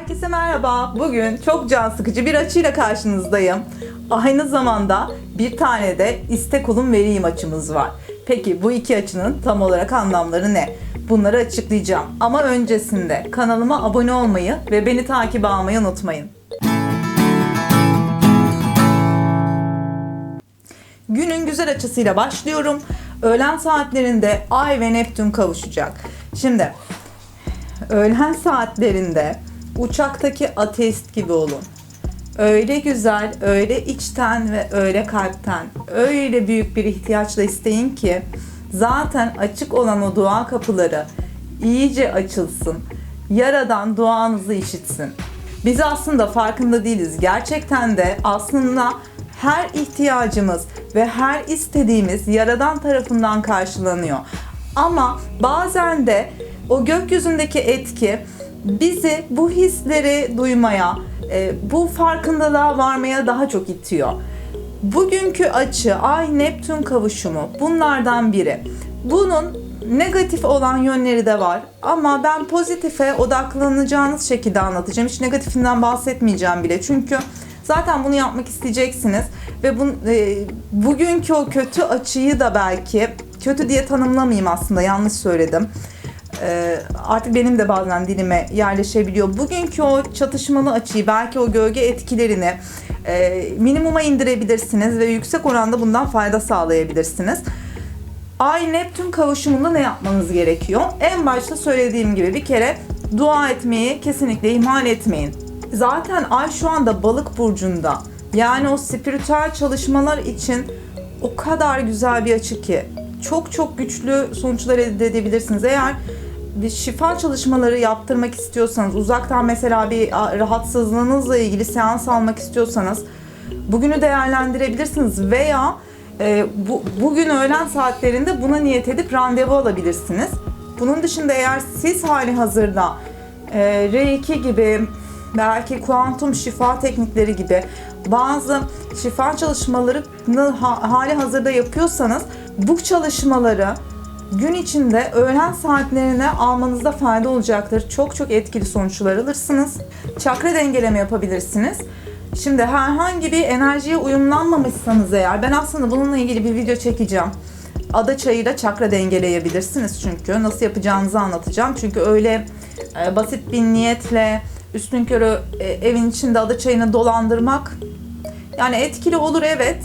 Herkese merhaba. Bugün çok can sıkıcı bir açıyla karşınızdayım. Aynı zamanda bir tane de istek olun vereyim açımız var. Peki bu iki açının tam olarak anlamları ne? Bunları açıklayacağım. Ama öncesinde kanalıma abone olmayı ve beni takip almayı unutmayın. Günün güzel açısıyla başlıyorum. Öğlen saatlerinde Ay ve Neptün kavuşacak. Şimdi öğlen saatlerinde uçaktaki ateist gibi olun. Öyle güzel, öyle içten ve öyle kalpten, öyle büyük bir ihtiyaçla isteyin ki zaten açık olan o dua kapıları iyice açılsın. Yaradan duanızı işitsin. Biz aslında farkında değiliz. Gerçekten de aslında her ihtiyacımız ve her istediğimiz Yaradan tarafından karşılanıyor. Ama bazen de o gökyüzündeki etki bizi bu hisleri duymaya, e, bu farkındalığa varmaya daha çok itiyor. Bugünkü açı Ay Neptün kavuşumu bunlardan biri. Bunun negatif olan yönleri de var ama ben pozitife odaklanacağınız şekilde anlatacağım. Hiç negatifinden bahsetmeyeceğim bile. Çünkü zaten bunu yapmak isteyeceksiniz ve bu, e, bugünkü o kötü açıyı da belki kötü diye tanımlamayayım aslında yanlış söyledim. E, artık benim de bazen dilime yerleşebiliyor. Bugünkü o çatışmalı açıyı belki o gölge etkilerini e, minimuma indirebilirsiniz ve yüksek oranda bundan fayda sağlayabilirsiniz. Ay Neptün kavuşumunda ne yapmanız gerekiyor? En başta söylediğim gibi bir kere dua etmeyi kesinlikle ihmal etmeyin. Zaten Ay şu anda balık burcunda. Yani o spiritüel çalışmalar için o kadar güzel bir açı ki çok çok güçlü sonuçlar elde edebilirsiniz. Eğer şifa çalışmaları yaptırmak istiyorsanız, uzaktan mesela bir rahatsızlığınızla ilgili seans almak istiyorsanız bugünü değerlendirebilirsiniz veya e, bu, bugün öğlen saatlerinde buna niyet edip randevu alabilirsiniz. Bunun dışında eğer siz hali hazırda e, Reiki gibi belki kuantum şifa teknikleri gibi bazı şifa çalışmalarını ha, hali hazırda yapıyorsanız bu çalışmaları gün içinde öğlen saatlerine almanızda fayda olacaktır. Çok çok etkili sonuçlar alırsınız. Çakra dengeleme yapabilirsiniz. Şimdi herhangi bir enerjiye uyumlanmamışsanız eğer ben aslında bununla ilgili bir video çekeceğim. Ada çayıyla çakra dengeleyebilirsiniz çünkü. Nasıl yapacağınızı anlatacağım. Çünkü öyle e, basit bir niyetle üstün körü e, evin içinde ada çayını dolandırmak yani etkili olur evet.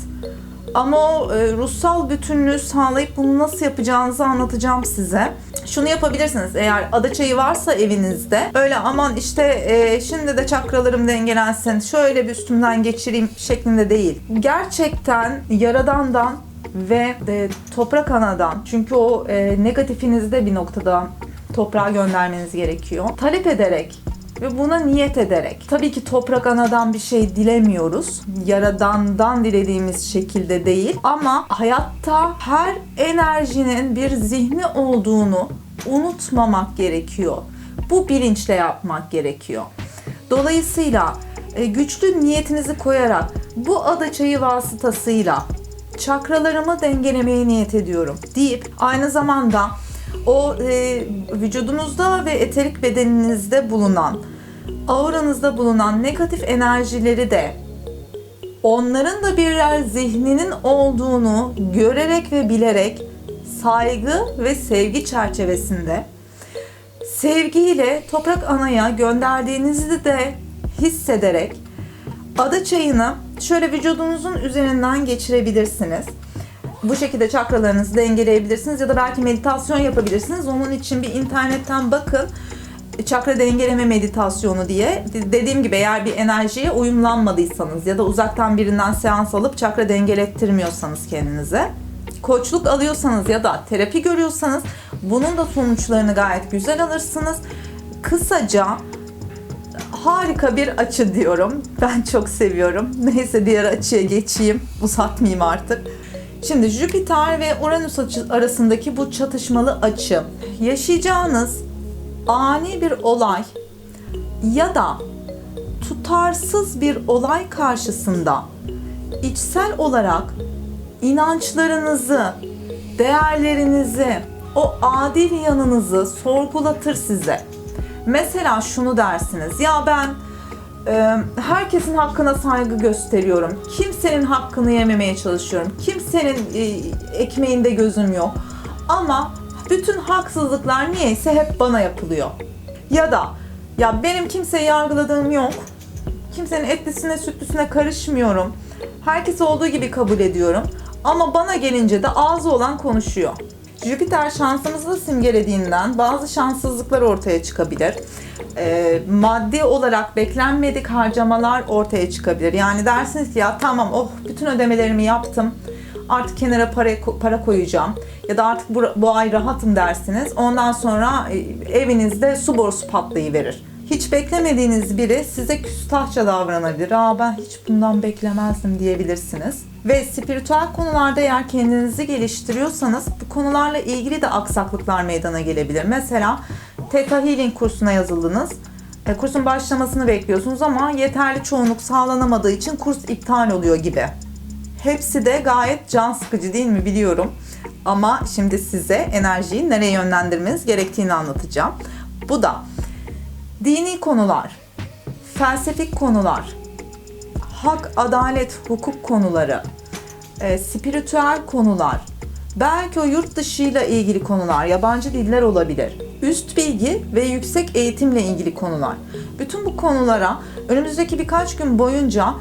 Ama o e, ruhsal bütünlüğü sağlayıp bunu nasıl yapacağınızı anlatacağım size. Şunu yapabilirsiniz eğer ada çayı varsa evinizde. Öyle aman işte e, şimdi de çakralarım dengelensin, şöyle bir üstümden geçireyim şeklinde değil. Gerçekten yaradandan ve e, toprak anadan çünkü o e, negatifinizde bir noktada toprağa göndermeniz gerekiyor. Talep ederek ve buna niyet ederek. Tabii ki toprak anadan bir şey dilemiyoruz. Yaradandan dilediğimiz şekilde değil. Ama hayatta her enerjinin bir zihni olduğunu unutmamak gerekiyor. Bu bilinçle yapmak gerekiyor. Dolayısıyla e, güçlü niyetinizi koyarak bu ada çayı vasıtasıyla çakralarımı dengelemeye niyet ediyorum deyip aynı zamanda o e, vücudunuzda ve eterik bedeninizde bulunan, auranızda bulunan negatif enerjileri de onların da birer zihninin olduğunu görerek ve bilerek saygı ve sevgi çerçevesinde sevgiyle toprak anaya gönderdiğinizi de hissederek ada çayını şöyle vücudunuzun üzerinden geçirebilirsiniz bu şekilde çakralarınızı dengeleyebilirsiniz ya da belki meditasyon yapabilirsiniz. Onun için bir internetten bakın çakra dengeleme meditasyonu diye. Dediğim gibi eğer bir enerjiye uyumlanmadıysanız ya da uzaktan birinden seans alıp çakra dengelettirmiyorsanız kendinize koçluk alıyorsanız ya da terapi görüyorsanız bunun da sonuçlarını gayet güzel alırsınız. Kısaca harika bir açı diyorum. Ben çok seviyorum. Neyse diğer açıya geçeyim. Uzatmayayım artık. Şimdi Jüpiter ve Uranüs arasındaki bu çatışmalı açı yaşayacağınız ani bir olay ya da tutarsız bir olay karşısında içsel olarak inançlarınızı, değerlerinizi, o adil yanınızı sorgulatır size. Mesela şunu dersiniz. Ya ben herkesin hakkına saygı gösteriyorum. Kimsenin hakkını yememeye çalışıyorum. Kimsenin e, ekmeğinde gözüm yok. Ama bütün haksızlıklar niyeyse hep bana yapılıyor. Ya da ya benim kimseyi yargıladığım yok. Kimsenin etlisine sütlüsüne karışmıyorum. Herkes olduğu gibi kabul ediyorum. Ama bana gelince de ağzı olan konuşuyor. Jüpiter şansımızı simgelediğinden bazı şanssızlıklar ortaya çıkabilir. Ee, maddi olarak beklenmedik harcamalar ortaya çıkabilir. Yani dersiniz ki ya tamam oh bütün ödemelerimi yaptım. Artık kenara para, para koyacağım. Ya da artık bu, bu ay rahatım dersiniz. Ondan sonra e, evinizde su borusu patlayıverir. Hiç beklemediğiniz biri size küstahça davranabilir. Aa ben hiç bundan beklemezdim diyebilirsiniz. Ve spiritüel konularda eğer kendinizi geliştiriyorsanız bu konularla ilgili de aksaklıklar meydana gelebilir. Mesela Theta Healing kursuna yazıldınız. E, kursun başlamasını bekliyorsunuz ama yeterli çoğunluk sağlanamadığı için kurs iptal oluyor gibi. Hepsi de gayet can sıkıcı değil mi biliyorum. Ama şimdi size enerjiyi nereye yönlendirmeniz gerektiğini anlatacağım. Bu da dini konular, felsefik konular, hak, adalet, hukuk konuları, e, spiritüel konular, belki o yurt dışıyla ilgili konular, yabancı diller olabilir. Üst bilgi ve yüksek eğitimle ilgili konular. Bütün bu konulara önümüzdeki birkaç gün boyunca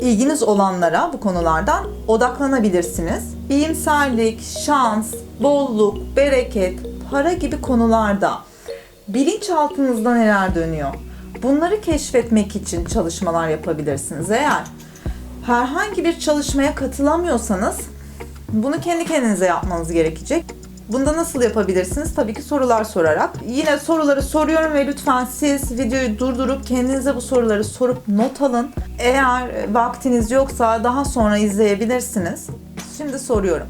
ilginiz olanlara bu konulardan odaklanabilirsiniz. İyimserlik, şans, bolluk, bereket, para gibi konularda bilinçaltınızda neler dönüyor? Bunları keşfetmek için çalışmalar yapabilirsiniz. Eğer herhangi bir çalışmaya katılamıyorsanız bunu kendi kendinize yapmanız gerekecek. Bunda nasıl yapabilirsiniz? Tabii ki sorular sorarak. Yine soruları soruyorum ve lütfen siz videoyu durdurup kendinize bu soruları sorup not alın. Eğer vaktiniz yoksa daha sonra izleyebilirsiniz. Şimdi soruyorum.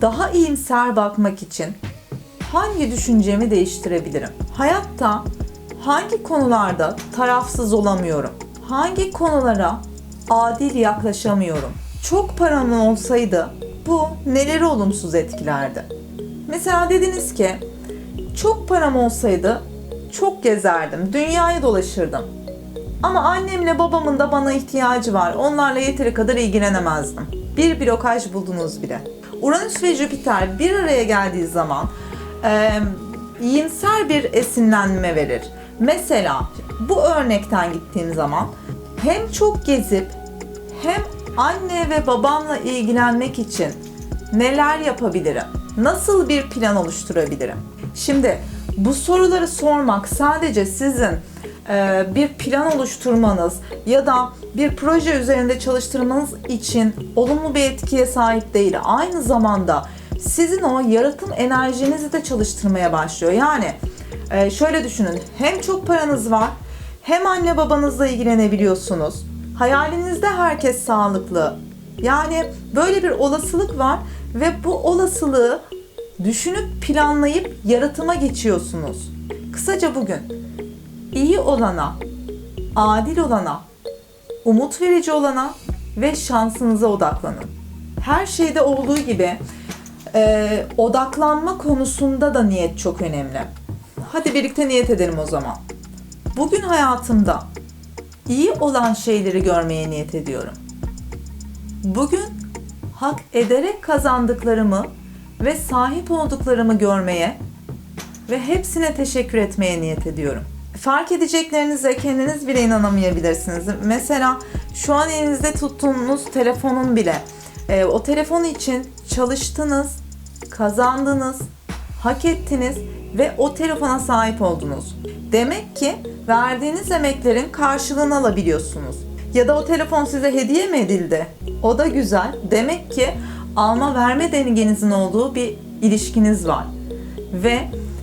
Daha iyimser bakmak için hangi düşüncemi değiştirebilirim? Hayatta hangi konularda tarafsız olamıyorum? Hangi konulara adil yaklaşamıyorum? Çok param olsaydı bu neleri olumsuz etkilerdi? Mesela dediniz ki çok param olsaydı çok gezerdim, dünyayı dolaşırdım. Ama annemle babamın da bana ihtiyacı var. Onlarla yeteri kadar ilgilenemezdim. Bir blokaj buldunuz bile. Uranüs ve Jüpiter bir araya geldiği zaman e, iyimser bir esinlenme verir. Mesela bu örnekten gittiğim zaman hem çok gezip hem anne ve babamla ilgilenmek için neler yapabilirim? Nasıl bir plan oluşturabilirim? Şimdi bu soruları sormak sadece sizin e, bir plan oluşturmanız ya da bir proje üzerinde çalıştırmanız için olumlu bir etkiye sahip değil. Aynı zamanda sizin o yaratım enerjinizi de çalıştırmaya başlıyor. Yani e, şöyle düşünün. Hem çok paranız var hem anne babanızla ilgilenebiliyorsunuz. Hayalinizde herkes sağlıklı. Yani böyle bir olasılık var ve bu olasılığı düşünüp planlayıp yaratıma geçiyorsunuz. Kısaca bugün iyi olana, adil olana, umut verici olana ve şansınıza odaklanın. Her şeyde olduğu gibi e, odaklanma konusunda da niyet çok önemli. Hadi birlikte niyet edelim o zaman. Bugün hayatımda iyi olan şeyleri görmeye niyet ediyorum. Bugün hak ederek kazandıklarımı ve sahip olduklarımı görmeye ve hepsine teşekkür etmeye niyet ediyorum. Fark edeceklerinize kendiniz bile inanamayabilirsiniz. Mesela şu an elinizde tuttuğunuz telefonun bile e, o telefon için çalıştınız, kazandınız, hak ettiniz ve o telefona sahip oldunuz. Demek ki verdiğiniz emeklerin karşılığını alabiliyorsunuz. Ya da o telefon size hediye mi edildi? O da güzel. Demek ki alma verme dengenizin olduğu bir ilişkiniz var. Ve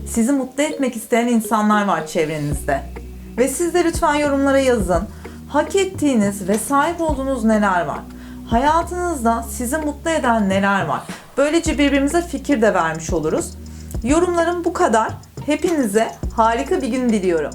sizi mutlu etmek isteyen insanlar var çevrenizde. Ve siz de lütfen yorumlara yazın. Hak ettiğiniz ve sahip olduğunuz neler var? Hayatınızda sizi mutlu eden neler var? Böylece birbirimize fikir de vermiş oluruz. Yorumlarım bu kadar. Hepinize harika bir gün diliyorum.